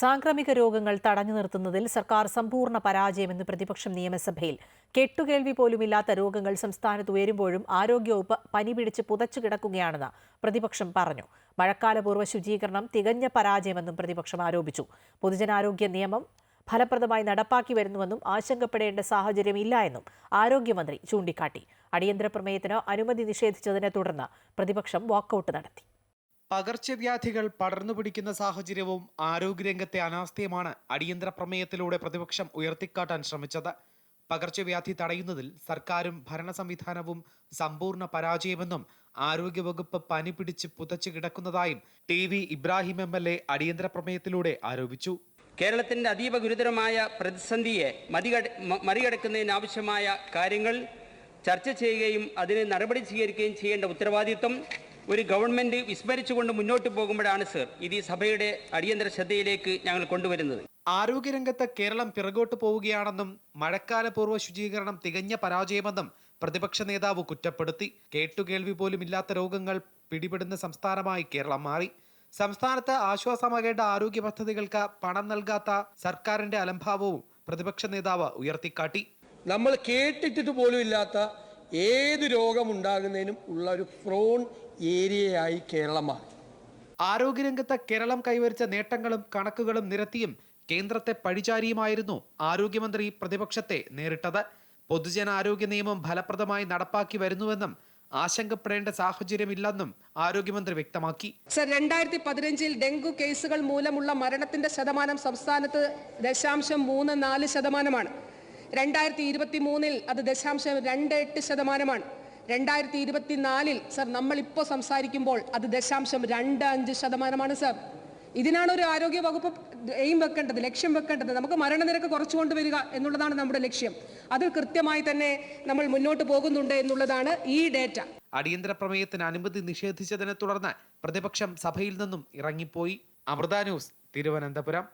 സാംക്രമിക രോഗങ്ങൾ തടഞ്ഞു നിർത്തുന്നതിൽ സർക്കാർ സമ്പൂർണ പരാജയമെന്ന് പ്രതിപക്ഷം നിയമസഭയിൽ. കെട്ടുകേൾവി പോലുമില്ലാത്ത രോഗങ്ങൾ സംസ്ഥാനത്ത് ഉയരുമ്പോഴും ആരോഗ്യവകുപ്പ് പനി പിടിച്ച് പുതച്ചു കിടക്കുകയാണെന്ന് പ്രതിപക്ഷം പറഞ്ഞു. മഴക്കാലപൂർവ ശുചീകരണം തികഞ്ഞ പരാജയമെന്നും പ്രതിപക്ഷം ആരോപിച്ചു. പൊതുജനാരോഗ്യ നിയമം ഫലപ്രദമായി നടപ്പാക്കി വരുന്നുവെന്നും ആശങ്കപ്പെടേണ്ട സാഹചര്യമില്ല എന്നും ആരോഗ്യമന്ത്രി ചൂണ്ടിക്കാട്ടി. അടിയന്തര പ്രമേയത്തിന് അനുമതി നിഷേധിച്ചതിനെ തുടർന്ന് പ്രതിപക്ഷം വാക്കൌട്ട് നടത്തി. പകർച്ചവ്യാധികൾ പടർന്നു പിടിക്കുന്ന സാഹചര്യവും ആരോഗ്യരംഗത്തെ അനാസ്ഥയുമാണ് അടിയന്തര പ്രമേയത്തിലൂടെ പ്രതിപക്ഷം ഉയർത്തിക്കാട്ടാൻ ശ്രമിച്ചത്. പകർച്ചവ്യാധി തടയുന്നതിൽ സർക്കാരും ഭരണ സംവിധാനവും സമ്പൂർണ പരാജയമെന്നും ആരോഗ്യവകുപ്പ് പനി പിടിച്ച് പുതച്ചു കിടക്കുന്നതായും T V Ibrahim M L A അടിയന്തര പ്രമേയത്തിലൂടെ ആരോപിച്ചു. കേരളത്തിന്റെ അതീവ ഗുരുതരമായ പ്രതിസന്ധിയെ മറികടക്കുന്നതിനാവശ്യമായ കാര്യങ്ങൾ ചർച്ച ചെയ്യുകയും അതിന് നടപടി സ്വീകരിക്കുകയും ചെയ്യേണ്ട ഉത്തരവാദിത്വം ഒരു ഗവൺമെന്റ് വിസ്മരിച്ചുകൊണ്ട് മുന്നോട്ട് പോകുമ്പോഴാണ് സർ ഇത് ഈ സഭയുടെ അടിയന്തര ശ്രദ്ധയിലേക്ക് ഞങ്ങൾ കൊണ്ടുവരുന്നത്. ആരോഗ്യരംഗത്ത് കേരളം പിറകോട്ട് പോവുകയാണെന്നും മഴക്കാലപൂർവ ശുചീകരണം തികഞ്ഞ പരാജയമെന്നും പ്രതിപക്ഷ നേതാവ് കുറ്റപ്പെടുത്തി. കേട്ടുകേൾവി പോലും ഇല്ലാത്ത രോഗങ്ങൾ പിടിപെടുന്ന സംസ്ഥാനമായി കേരളം മാറി. സംസ്ഥാനത്ത് ആശ്വാസമാകേണ്ട ആരോഗ്യ പദ്ധതികൾക്ക് പണം നൽകാത്ത സർക്കാരിന്റെ അലംഭാവവും പ്രതിപക്ഷ നേതാവ് ഉയർത്തിക്കാട്ടി. നമ്മൾ കേട്ടിട്ടിട്ട് പോലും ഇല്ലാത്ത ഏത് രോഗമുണ്ടാകുന്നതിനും ഉള്ള ഒരു പ്രോൺ ഏരിയയായി കേരളം മാറി. ആരോഗ്യരംഗത്ത് കേരളം കൈവരിച്ച നേട്ടങ്ങളും കണക്കുകളും നിരത്തിയും കേന്ദ്രത്തെ പഴിചാരിയുമായിരുന്നു ആരോഗ്യമന്ത്രി പ്രതിപക്ഷത്തെ നേരിട്ടത്. പൊതുജനാരോഗ്യ നിയമം ഫലപ്രദമായി നടപ്പാക്കി വരുന്നുവെന്നും ആശങ്കപ്പെടേണ്ട സാഹചര്യമില്ലെന്നും ആരോഗ്യമന്ത്രി വ്യക്തമാക്കി. സർ രണ്ടായിരത്തി പതിനഞ്ചിൽ ഡെങ്കു കേസുകൾ മൂലമുള്ള മരണത്തിന്റെ ശതമാനം സംസ്ഥാനത്ത് ദശാംശം മൂന്ന് നാല് ശതമാനമാണ്. രണ്ടായിരത്തി ഇരുപത്തി മൂന്നിൽ അത് ദശാംശം രണ്ട് എട്ട് ശതമാനമാണ്. രണ്ടായിരത്തി ഇരുപത്തിനാലിൽ സർ നമ്മളിപ്പോൾ സംസാരിക്കുമ്പോൾ അത് ദശാംശം രണ്ട് അഞ്ച് ശതമാനമാണ് സർ. ഇതിനാണ് ഒരു ആരോഗ്യ വകുപ്പ് എയിം വെക്കേണ്ടത് ലക്ഷ്യം വെക്കേണ്ടത്. നമുക്ക് മരണനിരക്ക് കുറച്ചു കൊണ്ടുവരിക എന്നുള്ളതാണ് നമ്മുടെ ലക്ഷ്യം. അത് കൃത്യമായി തന്നെ നമ്മൾ മുന്നോട്ട് പോകുന്നുണ്ട് എന്നുള്ളതാണ് ഈ ഡേറ്റ. അടിയന്തര പ്രമേയത്തിന് അനുമതി നിഷേധിച്ചതിനെ തുടർന്ന് പ്രതിപക്ഷം സഭയിൽ നിന്നും ഇറങ്ങിപ്പോയി. അമൃത ന്യൂസ് തിരുവനന്തപുരം.